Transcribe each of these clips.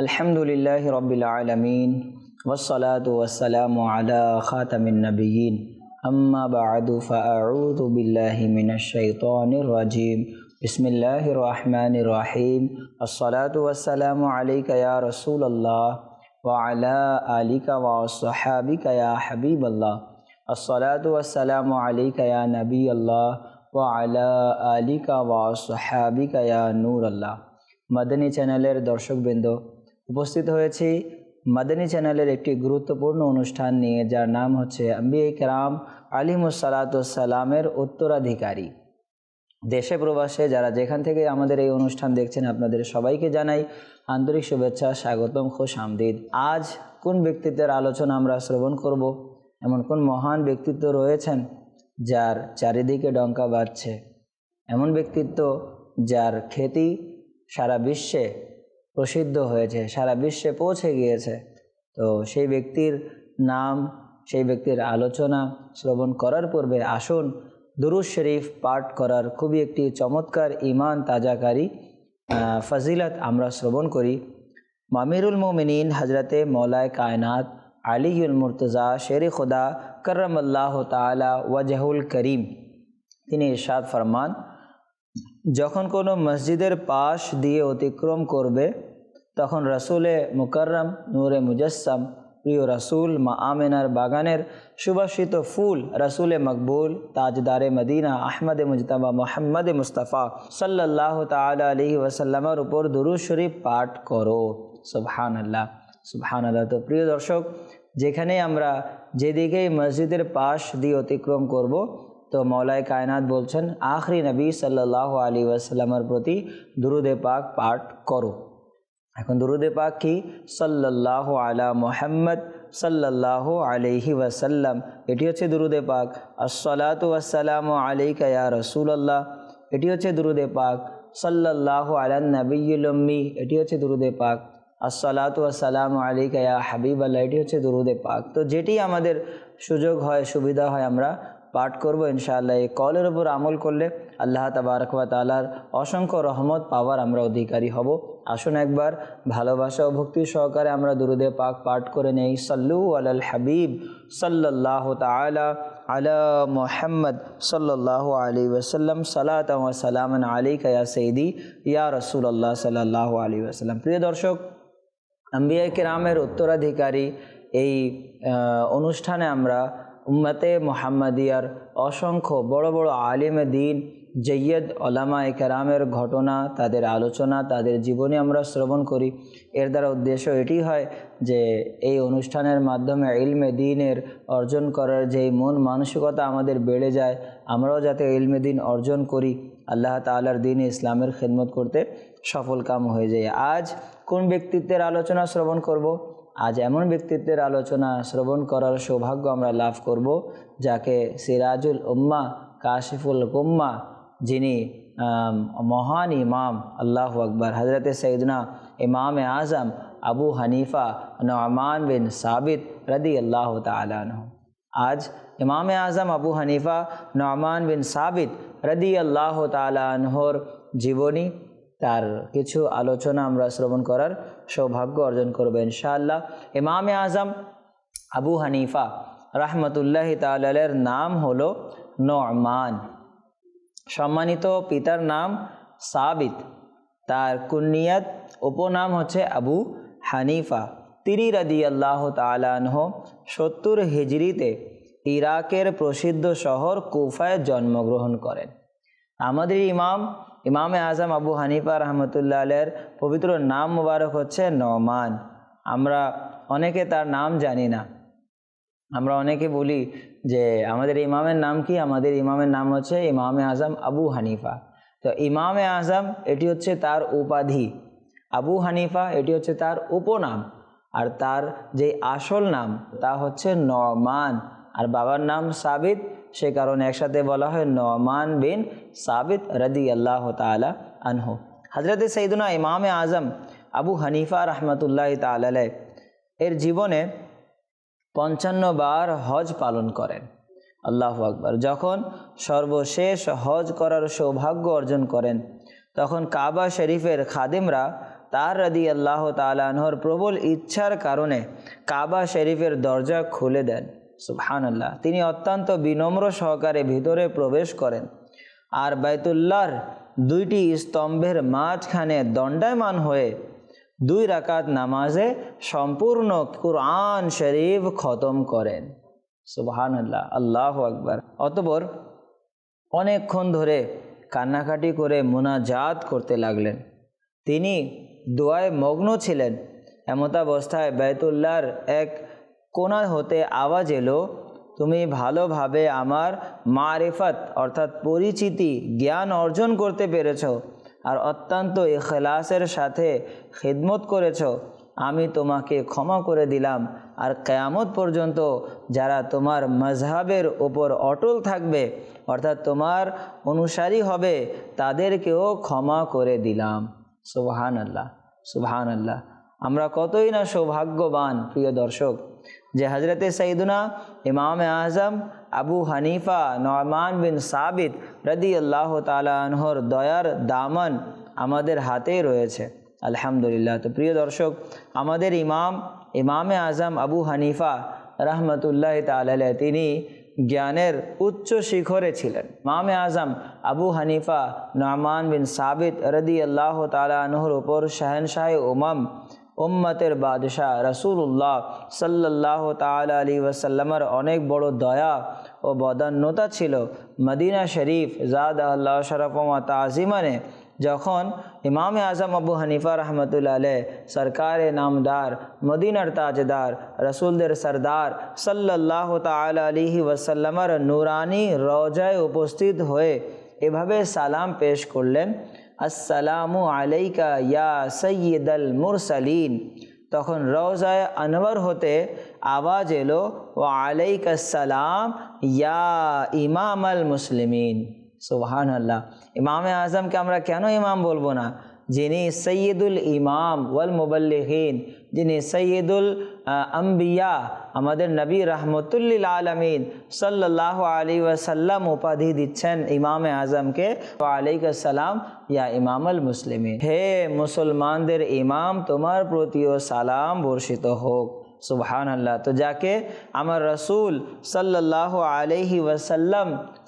الحمد لله رب العالمين والصلاة والسلام على خاتم النبيين أما بعد فأعوذ بالله من الشيطان الرجيم بسم الله الرحمن الرحيم الصلاة والسلام عليك يا رسول الله وعلى آلك وصحابك يا حبيب الله الصلاة والسلام عليك يا نبي الله وعلى آلك وصحابك يا نور الله মাদানী চ্যানেলের দর্শকবৃন্দ উপস্থিত হয়েছি। মাদানী চ্যানেলের একটি গুরুত্বপূর্ণ অনুষ্ঠান নিয়ে, যার নাম হচ্ছে আম্বিয়া কেরাম আলিমুসালাতামের উত্তরাধিকারী। দেশে প্রবাসে যারা যেখান থেকে আমাদের এই অনুষ্ঠান দেখছেন, আপনাদের সবাইকে জানাই আন্তরিক শুভেচ্ছা, স্বাগতম, খুশ আমদিদ। আজ কোন ব্যক্তিত্বের আলোচনা আমরা শ্রবণ করব? এমন কোন মহান ব্যক্তিত্ব রয়েছেন যার চারিদিকে ডঙ্কা বাজছে? এমন ব্যক্তিত্ব যার খ্যাতি সারা বিশ্বে প্রসিদ্ধ হয়েছে, সারা বিশ্বে পৌঁছে গিয়েছে। তো সেই ব্যক্তির নাম, সেই ব্যক্তির আলোচনা শ্রবণ করার পূর্বে আসুন দুরুজ শরীফ পাঠ করার খুবই একটি চমৎকার ইমান তাজাকারী ফজিলত আমরা শ্রবণ করি। মামিরুল মোমিনিন হজরতে মৌলায় কায়নাত আলিউল মুর্তজা শের খুদা করম তালা ওয়াজহুল করিম, তিনি ইরশাদ ফরমান যখন কোনো মসজিদের পাশ দিয়ে অতিক্রম করবে, তখন রসুলে মুকরম নূরে মুজস্সম, প্রিয় রসুল মা আমেনার বাগানের সুবাসিত ফুল রসুলে মকবুল, তাজদারে মদিনা, আহমদ মুজতবা, মোহাম্মদ মুস্তফা সাল্লাহ তালা আলহি ওসাল্লামের উপর দুরু শরীফ পাঠ করো। সুবহান আল্লাহ সুবহান আল্লাহ তো প্রিয় দর্শক, যেখানে আমরা যেদিকেই মসজিদের পাশ দিয়ে অতিক্রম করব তো মৌলায় কায়নাত বলছেন, আখরি নবী সাল্লাহ আলী ওয়াসাল্লামের প্রতি দুরুদে পাক পাঠ করো। এখন দুরুদে পাক কি? সাল্লাহ আলা মোহাম্মদ সাল্লাহ আলহি ওয়াসাল্লাম। এটি হচ্ছে দুরুদে পাক। আসসালাতু ওয়াসালাম আলাইকা ইয়া রসুলাল্লাহ। এটি হচ্ছে দুরুদে পাক। সাল্লাহ আলা নবীলম্মি এটি হচ্ছে দুরুদে পাক। আসসালাতু ওয়াসালাম আলাইকা ইয়া হাবিব আল্লাহ এটি হচ্ছে দুরুদে পাক। তো যেটি আমাদের সুযোগ হয়, সুবিধা হয় আমরা পাঠ করব, ইনশাআল্লাহ। এই কলের উপর আমল করলে আল্লাহ তাবারকবা তালার অসংখ্য রহমত, পাওয়ার আমরা অধিকারী হব। আসুন একবার ভালোবাসা ও ভক্তি সহকারে আমরা দুরুদে পাক পাঠ করে নেই। সাল্লু আলাল হাবিব সাল্লাহ তালা আলা মোহাম্মদ সাল্লাহ আলী ওসাল্লাম সালাত সালামান আলী কয়া সঈদি ইয়া রসুল আল্লাহ সাল্লাহ আলী ওসাল্লাম প্রিয় দর্শক আম্বিয়া কেরামের উত্তরাধিকারী এই অনুষ্ঠানে আমরা উম্মতে মোহাম্মদিয়ার অসংখ্য বড় বড় আলিমে দিন, জৈয়দ ওলামা কেরামের ঘটনা, তাদের আলোচনা, তাদের জীবনী আমরা শ্রবণ করি। এর দ্বারা উদ্দেশ্য এটি হয় যে, এই অনুষ্ঠানের মাধ্যমে ইলমে দিনের অর্জন করার যেই মন মানসিকতা আমাদের বেড়ে যায়, আমরাও যাতে ইলমে দিন অর্জন করি, আল্লাহ তালার দিন ইসলামের খেদমত করতে সফল কাম হয়ে যায়। আজ কোন ব্যক্তিত্বের আলোচনা শ্রবণ করব? আজ এমন ব্যক্তিত্বের আলোচনা শ্রবণ করার সৌভাগ্য আমরা লাভ করব যাকে সিরাজুল উম্মা কাশিফুল কুম্মা যিনি আম, মহান ইমাম আল্লাহ আকবর হজরত সৈদনা ইমাম আজম আবু হানিফা নমান বিন সাবিত রদি আল্লাহ তালাহ আজ ইমাম আজম আবু হানিফা নমান বিন সাবিত রদি আল্লাহ তালাহর জীবনী তার কিছু আলোচনা আমরা শ্রবণ করার সৌভাগ্য অর্জন করব ইনশাআল্লাহ। ইমামে আজম আবু হানিফা রাহমতুল্লাহ তালের নাম হলো নমান। সম্মানিত পিতার নাম সাবিত। তার কুনিয়ত উপনাম হচ্ছে আবু হানিফা। তিরি রাদি আল্লাহ তালাহ সত্তর হিজড়িতে ইরাকের প্রসিদ্ধ শহর কুফায় জন্মগ্রহণ করেন। আমাদের ইমাম ইমামে আজম আবু হানিফা রহমতুল্লাহ আলের পবিত্র নাম মুবারক হচ্ছে নমান আমরা অনেকে তার নাম জানি না। আমরা অনেকে বলি যে আমাদের ইমামের নাম কি? আমাদের ইমামের নাম হচ্ছে ইমামে আজম আবু হানিফা। তো ইমামে আজম এটি হচ্ছে তার উপাধি। আবু হানিফা এটি হচ্ছে তার উপনাম। আর তার যে আসল নাম তা হচ্ছে নমান আর বাবার নাম সাবিত সে কারণে একসাথে বলা হয় নমান বিন সাবিত রদি আল্লাহ তালা আনহু। হজরত সঈদুনা ইমামে আজম আবু হানিফা রহমতুল্লাহ তালাই এর জীবনে পঞ্চান্ন বার হজ পালন করেন। আল্লাহ আকবর। যখন সর্বশেষ হজ করার সৌভাগ্য অর্জন করেন, তখন কাবা শরীফের খাদিমরা তার রাদি আল্লাহ তালাহর প্রবল ইচ্ছার কারণে কাবা শরীফের দরজা খুলে দেন। সুবহান আল্লাহ তিনি অত্যন্ত বিনম্র সহকারে ভিতরে প্রবেশ করেন। আর বাইতুল্লাহর দুইটি স্তম্ভের মাঝখানে দণ্ডায়মান হয়ে দুই রাকাত নামাজে সম্পূর্ণ কুরআন শরীফ খতম করেন। সুবহান আল্লাহ আল্লাহ আকবার। অতপর অনেকক্ষণ ধরে কান্নাকাটি করে মোনাজাত করতে লাগলেন। তিনি দোয়ায় মগ্ন ছিলেন। এমতাবস্থায় বেতুল্লাহর এক কোনা হতে আওয়াজ এলো, তুমি ভালোভাবে আমার মারিফত, অর্থাৎ পরিচিতি, জ্ঞান অর্জন করতে পেরেছ আর অত্যন্ত ইখলাসের সাথে খিদমত করেছ। আমি তোমাকে ক্ষমা করে দিলাম আর কেয়ামত পর্যন্ত যারা তোমার মজহাবের ওপর অটল থাকবে, অর্থাৎ তোমার অনুসারী হবে, তাদেরকেও ক্ষমা করে দিলাম। সুবহান আল্লাহ সুবহান আল্লাহ আমরা কতই না সৌভাগ্যবান, প্রিয় দর্শক। যে হজরতে সঈদুনা ইমাম আজম আবু হানিফা নয়মান বিন সাবিত রদি আল্লাহ তালাহর দয়ার দামন আমাদের হাতেই রয়েছে। আলহামদুলিল্লাহ। তো প্রিয় দর্শক, আমাদের ইমাম ইমামে আজম আবু হানিফা রহমতুল্লাহ তাল তিনি জ্ঞানের উচ্চ শিখরে ছিলেন। মামে আজম আবু হানিফা নয়মান বিন সাবিত রদি আল্লাহ তালাহর উপর শাহনশাহ উমাম উম্মতের বাদশাহ রসুল্লাহ সাল্লাহ তালা আলী ওয়াসাল্লামার অনেক বড় দয়া ও বদান্যতা ছিল মদিনা শরীফ জাদ আল্লাহ শরফমা তাজিমানে, যখন ইমাম আজম আবু হানিফা রহমতুল্লা আলহ সরকার নামদার, মদিনার তাজদার, রসুলদের সরদার সাল্লাহ তালা আলিহি ওয়াসাল্লামার নুরানি রওজায় উপস্থিত হয়ে এভাবে সালাম পেশ করলেন। আসসালামু আলাইকা ইয়া সৈয়দল মুরসালিন তখন রওজায় আনওয়ার হতে আওয়াজ এলো ও আলাইকাসালাম ইয়া ইমাম আল মুসলিমিন সুবহান আল্লাহ ইমামে আজমকে আমরা কেন ইমাম বলব না যিনি সৈয়দুল ইমাম ওয়াল মুবল্লিহীন যিনি সৈয়দুল আম্বিয়া, আমাদের নবী রহমতুল্লিল আলমিন সাল্লাহ আলী ওয়াসাল্লাম উপাধি দিচ্ছেন ইমামে আজমকে। আলাইসালাম ইয়া ইমামুল মুসলিমিন। হে মুসলমানদের ইমাম, তোমার প্রতিও সালাম বর্ষিত হোক। সুবহান আল্লাহ তো যাকে আমার রসুল সাল্লাহ আলহি ওয়াসাল্লাম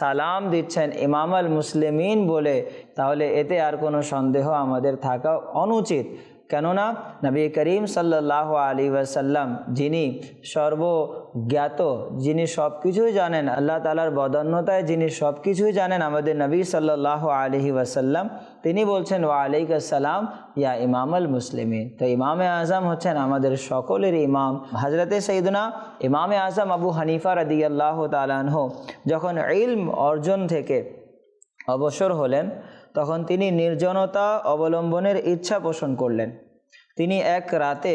সালাম দিচ্ছেন ইমাম আল মুসলিমিন বলে, তাহলে এতে আর কোনো সন্দেহ আমাদের থাকা অনুচিত। কেননা নবী করিম সাল্লাহ আলী ওয়াসাল্লাম, যিনি সর্বজ্ঞাত, যিনি সব কিছুই জানেন, আল্লাহ তালার বদন্যতায় যিনি সব কিছুই জানেন আমাদের নবী সাল্লাহ আলহি ওয়াসাল্লাম, তিনি বলছেন, ওয়া আলাইকাসালাম ইয়া ইমাম আল তো ইমামে আজম হচ্ছেন আমাদের সকলের ইমাম। হজরতে সঈদনা ইমামে আজম আবু হানিফা রদি আল্লাহ তালাহ যখন ইলম অর্জন থেকে অবসর হলেন, তখন তিনি নির্জনতা অবলম্বনের ইচ্ছা পোষণ করলেন। তিনি এক রাতে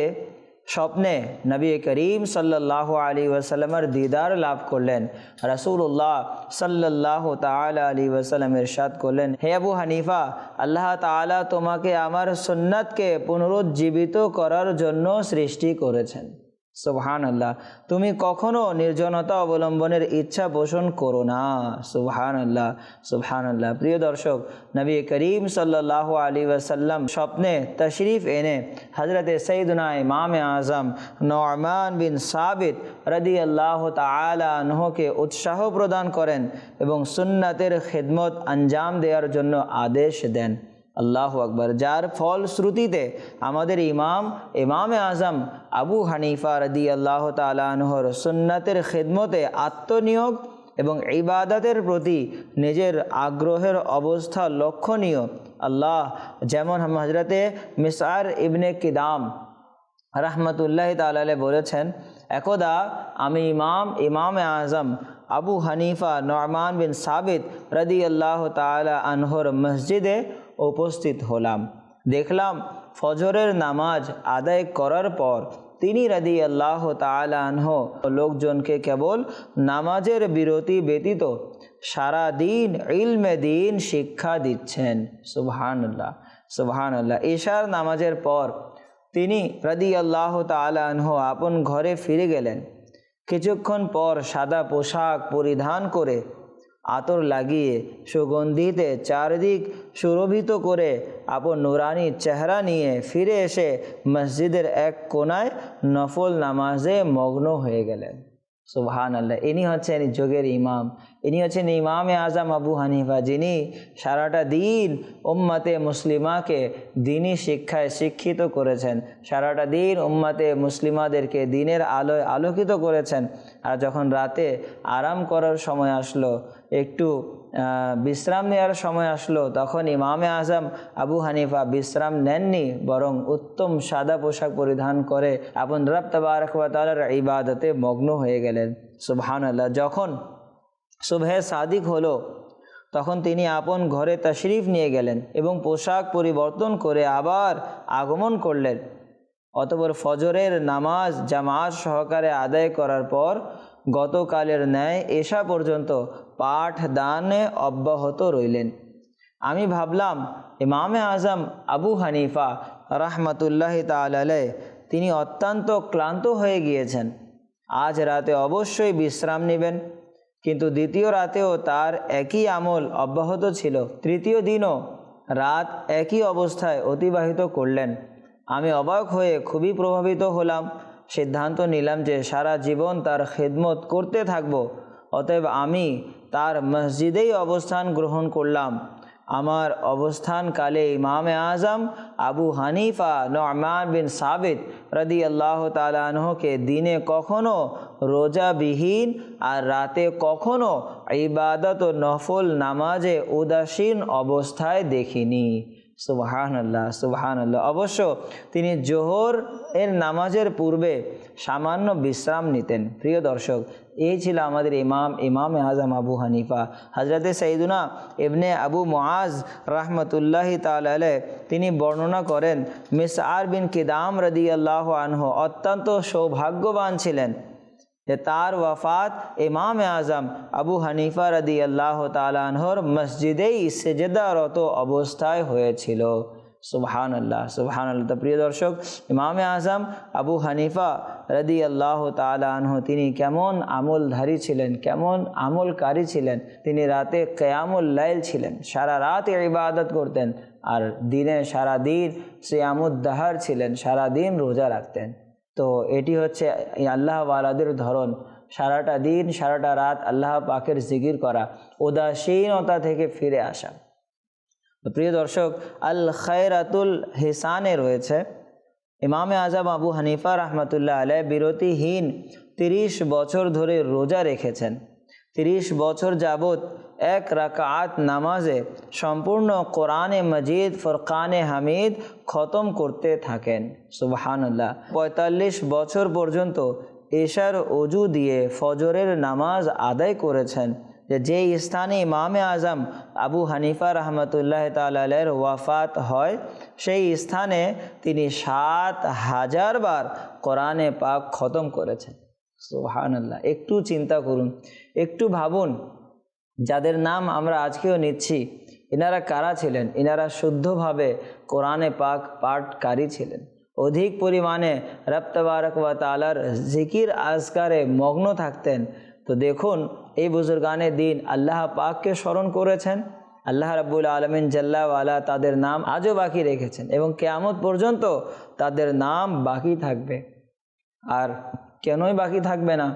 স্বপ্নে নবী করিম সাল্লাহ আলী ওয়াসাল্লামের দিদার লাভ করলেন। রসুল্লাহ সাল্লাহ তালা আলী ওয়াসাল্লামের ইরশাদ করলেন, হে আবু হানিফা, আল্লাহ তালা তোমাকে আমার সুন্নাতকে পুনরুজ্জীবিত করার জন্য সৃষ্টি করেছেন। সুবহান আল্লাহ তুমি কখনো নির্জনতা অবলম্বনের ইচ্ছা পোষণ করো না। সুবহান আল্লাহ সুবহান আল্লাহ প্রিয় দর্শক, নবী করিম সাল্লাহ আলী ওয়াসাল্লাম স্বপ্নে তশরিফ এনে হজরত সঈদনা ইমাম আজম নরমান বিন সাবিত রদি আল্লাহ তালাহকে উৎসাহ প্রদান করেন এবং সুন্নাতের খেদমত আঞ্জাম দেওয়ার জন্য আদেশ দেন। আল্লাহ আকবর, যার ফলশ্রুতিতে আমাদের ইমাম, ইমামে আজম আবু হানিফা রদি আল্লাহ তালাহর সুন্নাতের খেদমতে আত্মনিয়োগ এবং ইবাদতের প্রতি নিজের আগ্রহের অবস্থা লক্ষণীয়। আল্লাহ যেমন হজরতে মিসার ইবনে কিদাম রহমতুল্লাহ তালে বলেছেন, একদা আমি ইমাম, ইমামে আজম আবু হানিফা নরমান বিন সাবিত রদি আল্লাহ তালা আনহর মসজিদে উপস্থিত হলাম। দেখলাম ফজরের নামাজ আদায় করার পর তিনি রাদি আল্লাহ তালাহ লোকজনকে কেবল নামাজের বিরতি ব্যতীত সারা দিন ইলমে দিন শিক্ষা দিচ্ছেন। সুবহানাল্লাহ সুবহানাল্লাহ। ঈশার নামাজের পর তিনি রাদি আল্লাহ তালাহ আপন ঘরে ফিরে গেলেন। কিছুক্ষণ পর সাদা পোশাক পরিধান করে আতর লাগিয়ে সুগন্ধিতে চারদিক সুরভিত করে আপন নুরানি চেহারা নিয়ে ফিরে এসে মসজিদের এক কোনায় নফল নামাজে মগ্ন হয়ে গেলেন। সুবহান আল্লাহ ইনি হচ্ছেন যোগের ইমাম। ইনি হচ্ছেন ইমামে আজম আবু হানিফা, যিনি সারাটা দিন উম্মাতে মুসলিমাকে দিনই শিক্ষায় শিক্ষিত করেছেন। সারাটা দিন উম্মাতে মুসলিমাদেরকে দিনের আলোয় আলোকিত করেছেন। আর যখন রাতে আরাম করার সময় আসলো, একটু বিশ্রাম নেওয়ার সময় আসলো। তখন ইমামে আজম আবু হানিফা বিশ্রাম নেননি, বরং উত্তম সাদা পোশাক পরিধান করে আপন রব তবারকালার ইবাদতে মগ্ন হয়ে গেলেন। সুবহান আল্লাহ যখন শুভে সাদিক হলো, তখন তিনি আপন ঘরে তশরিফ নিয়ে গেলেন এবং পোশাক পরিবর্তন করে আবার আগমন করলেন। অতপর ফজরের নামাজ জামাজ সহকারে আদায় করার পর গতকালের ন্যায় এশা পর্যন্ত পাঠ দানে অব্যাহত রইলেন। আমি ভাবলাম, ইমামে আজম আবু হানিফা রাহমাতুল্লাহ তালাই তিনি অত্যন্ত ক্লান্ত হয়ে গিয়েছেন। আজ রাতে অবশ্যই বিশ্রাম নেবেন, কিন্তু দ্বিতীয় রাতেও তার একই আমল অব্যাহত ছিল। তৃতীয় দিনও রাত একই অবস্থায় অতিবাহিত করলেন। আমি অবাক হয়ে খুবই প্রভাবিত হলাম। সিদ্ধান্ত নিলাম যে সারা জীবন তার খেদমত করতে থাকব, অতএব আমি তার মসজিদেই অবস্থান গ্রহণ করলাম। আমার অবস্থানকালে ইমামে আজম আবু হানিফা নমান বিন সাবিত রদি আল্লাহ তালাহকে দিনে কখনো রোজাবিহীন আর রাতে কখনো ইবাদত ও নফল নামাজে উদাসীন অবস্থায় দেখিনি। সুবহান আল্লাহ সুবহান আল্লাহ অবশ্য তিনি জোহর এর নামাজের পূর্বে সামান্য বিশ্রাম নিতেন। প্রিয় দর্শক, এই ছিল আমাদের ইমাম ইমাম আজম আবু হানিফা। হজরতে সঈদুনা ইবনে আবু মুআজ রাহমতুল্লাহি তালে তিনি বর্ণনা করেন মিস আর বিন কিদাম রদি আল্লাহ আনহ অত্যন্ত সৌভাগ্যবান ছিলেন। যে তার ওয়াফাত ইমাম আজম আবু হানিফা রদি আল্লাহ তালাহর মসজিদেই সেজেদারত অবস্থায় হয়েছিল। সুবহান আল্লাহ সুবহান আল্লাহ তো প্রিয় দর্শক ইমামে আজম আবু হানিফা রদি আল্লাহ তালাহ তিনি কেমন আমলধারী ছিলেন, কেমন আমলকারী ছিলেন? তিনি রাতে লাইল ছিলেন, সারা রাত ইবাদত করতেন আর দিনে সারা দিন সিয়ামুদ্দাহার ছিলেন, সারা দিন রোজা রাখতেন। তো এটি হচ্ছে আল্লাহ আল্লাহওয়ালাদের ধরন। সারাটা দিন, সারাটা রাত আল্লাহ পাকের জিগির করা, উদাসীনতা থেকে ফিরে আসা। প্রিয় দর্শক আল খায়রাতুল হেসানে রয়েছে। ইমামে আজম আবু হানিফা রহমতুল্লাহ আলহ বিরতিহীন তিরিশ বছর ধরে রোজা রেখেছেন। তিরিশ বছর যাবৎ এক রাকাত নামাজে সম্পূর্ণ কোরআনে মজিদ, ফরকানে হামিদ খতম করতে থাকেন। সুবাহান্লাহ পঁয়তাল্লিশ বছর পর্যন্ত এশার অজু দিয়ে ফজরের নামাজ আদায় করেছেন। যে স্থানে ইমামে আজম আবু হানিফা রহমতুল্লাহ তালের ওয়াফাত হয়, সেই স্থানে তিনি সাত হাজার বার কোরআনে পাক খতম করেছেন। সুহান আল্লাহ একটু চিন্তা করুন, একটু ভাবুন, যাদের নাম আমরা আজকেও নিচ্ছি, এনারা কারা ছিলেন? এনারা শুদ্ধভাবে কোরআনে পাক পাঠকারী ছিলেন। অধিক পরিমাণে রপ্তবারক ওয়া তালার জিকির আজকারে মগ্ন থাকতেন। তো দেখুন, এই বুজুর্গানে দিন আল্লাহ পাককে স্মরণ করেছেন। আল্লাহ রাব্বুল আলমিন জাল্লাওয়ালা তাদের নাম আজও বাকি রেখেছেন এবং কেয়ামত পর্যন্ত তাদের নাম বাকি থাকবে। আর কেনই বাকি থাকবে না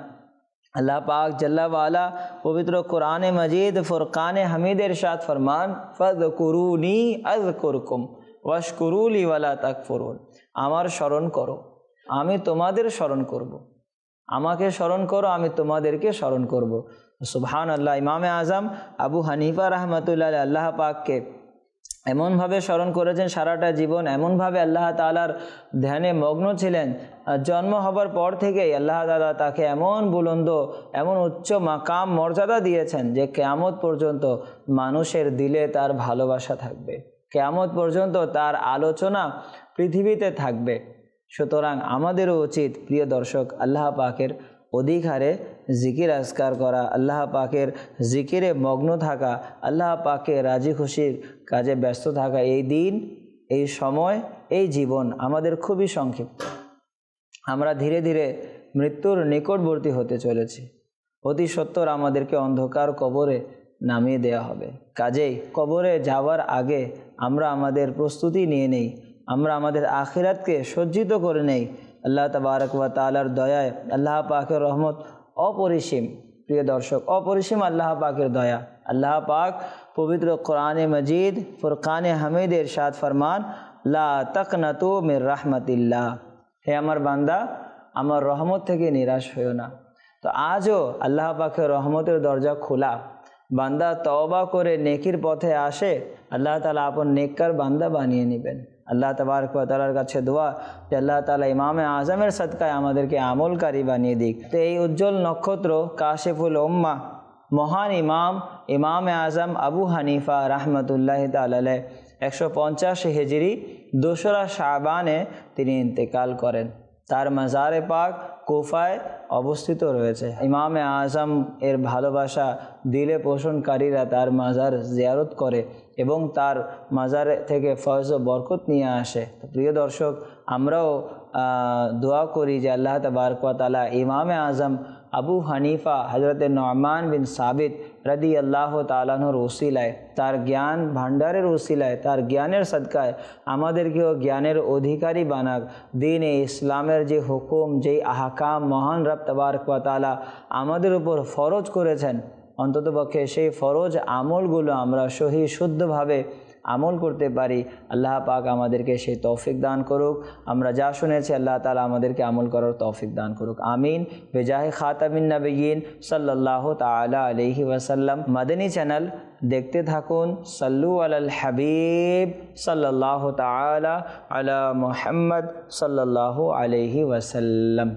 আল্লাহ পাক জাল্লাওয়ালা পবিত্র কোরআনে মজিদ, ফুরকানে হামিদের সাথ ফরমান ফদ কুরুনি আজ করকুম ওয়াশকুরুলি ওয়ালা তাক ফরুন আমার স্মরণ করো, আমি তোমাদের স্মরণ করব। আমাকে স্মরণ করো, আমি তোমাদেরকে স্মরণ করব। সুবহান আল্লাহ ইমামে আজম আবু হানিফা রহমতুল্লাহ আল্লাহ পাককে এমনভাবে স্মরণ করেছেন সারাটা জীবন, এমনভাবে আল্লাহ তালার ধ্যানে মগ্ন ছিলেন জন্ম হবার পর থেকেই আল্লাহ তালা তাকে এমন বুলন্দ, এমন উচ্চ মাকাম মর্যাদা দিয়েছেন যে কেয়ামত পর্যন্ত মানুষের দিলে তার ভালোবাসা থাকবে। কেয়ামত পর্যন্ত তার আলোচনা পৃথিবীতে থাকবে। সুতরাং আমাদেরও উচিত, প্রিয় দর্শক, আল্লাহ পাকের অধিক হারে জিকির আজকার করা, আল্লাহ পাকের জিকিরে মগ্ন থাকা, আল্লাহ পাকে রাজি খুশির কাজে ব্যস্ত থাকা, এই দিন, এই সময়, এই জীবন আমাদের খুবই সংক্ষিপ্ত। আমরা ধীরে ধীরে মৃত্যুর নিকটবর্তী হতে চলেছি। অতি সত্তর আমাদেরকে অন্ধকার কবরে নামিয়ে দেওয়া হবে। কাজেই কবরে যাওয়ার আগে আমরা আমাদের প্রস্তুতি নিয়ে নেই। আমরা আমাদের আখিরাতকে সজ্জিত করে নেই। আল্লাহ তবারক তালার দয়ায় আল্লাহ পাকের রহমত অপরিসীম, প্রিয় দর্শক, অপরিসীম আল্লাহ পাকের দয়া। আল্লাহ পাক পবিত্র কোরআনে মজিদ, ফুরকানে হামিদের সাদ ফরমান, লা তকনাতু মির রাহমাতিল্লাহ। হে আমার বান্দা, আমার রহমত থেকে নিরাশ হইও না। তো আজও আল্লাহ পাকের রহমতের দরজা খোলা। বান্দা তওবা করে নেকির পথে আসে, আল্লাহ তালা আপন নেককার বান্দা বানিয়ে নেবেন। আল্লাহ তবারক তালার কাছে দোয়া যে আল্লাহ তালা ইমামে আজমের সদকায় আমাদেরকে আমলকারী বানিয়ে দিক। তো এই উজ্জ্বল নক্ষত্র কাশেফুল ওম্মা মহান ইমাম, ইমামে আজম আবু হানিফা রহমতুল্লাহ তাল্লাহ একশো পঞ্চাশ হেজরি দোসরা শাবানে তিনি ইন্তেকাল করেন। তার মাজারে পাক কোফায় অবস্থিত রয়েছে। ইমামে আজম এর ভালোবাসা, দিলে পোষণকারীরা তার মাজার জিয়ারত করে এবং তার মাজার থেকে ফয়জ ও বরকত নিয়ে আসে। প্রিয় দর্শক, আমরাও দোয়া করি যে আল্লাহ তাবারকালা ইমামে আজম আবু হানিফা হজরত নমান বিন সাবিত রদি আল্লাহ তালানোর ওসিলায়, তার জ্ঞান ভাণ্ডারের ওসিলায়, তার জ্ঞানের সদকায় আমাদেরকেও জ্ঞানের অধিকারী বানাক। দিন ইসলামের যে হুকুম, যেই আহকাম মহান রপ্তবার তবারকালা আমাদের উপর ফরজ করেছেন, অন্ততপক্ষে সেই ফরজ আমলগুলো আমরা সহি শুদ্ধভাবে আমল করতে পারি, আল্লাহ পাক আমাদেরকে সেই তৌফিক দান করুক। আমরা যা শুনেছি, আল্লাহ তালা আমাদেরকে আমল করার তৌফিক দান করুক। আমিন। বেজাহে খাতামিন নবীন সাল্লাহ তালা আলহি ওয়াসাল্লাম। মাদানী চ্যানেল, দেখতে থাকুন। সাল্লু আল হাবিব সাল্লাহ তালা আলা মোহাম্মদ সাল্লাহ আলহি ওয়াসাল্লাম।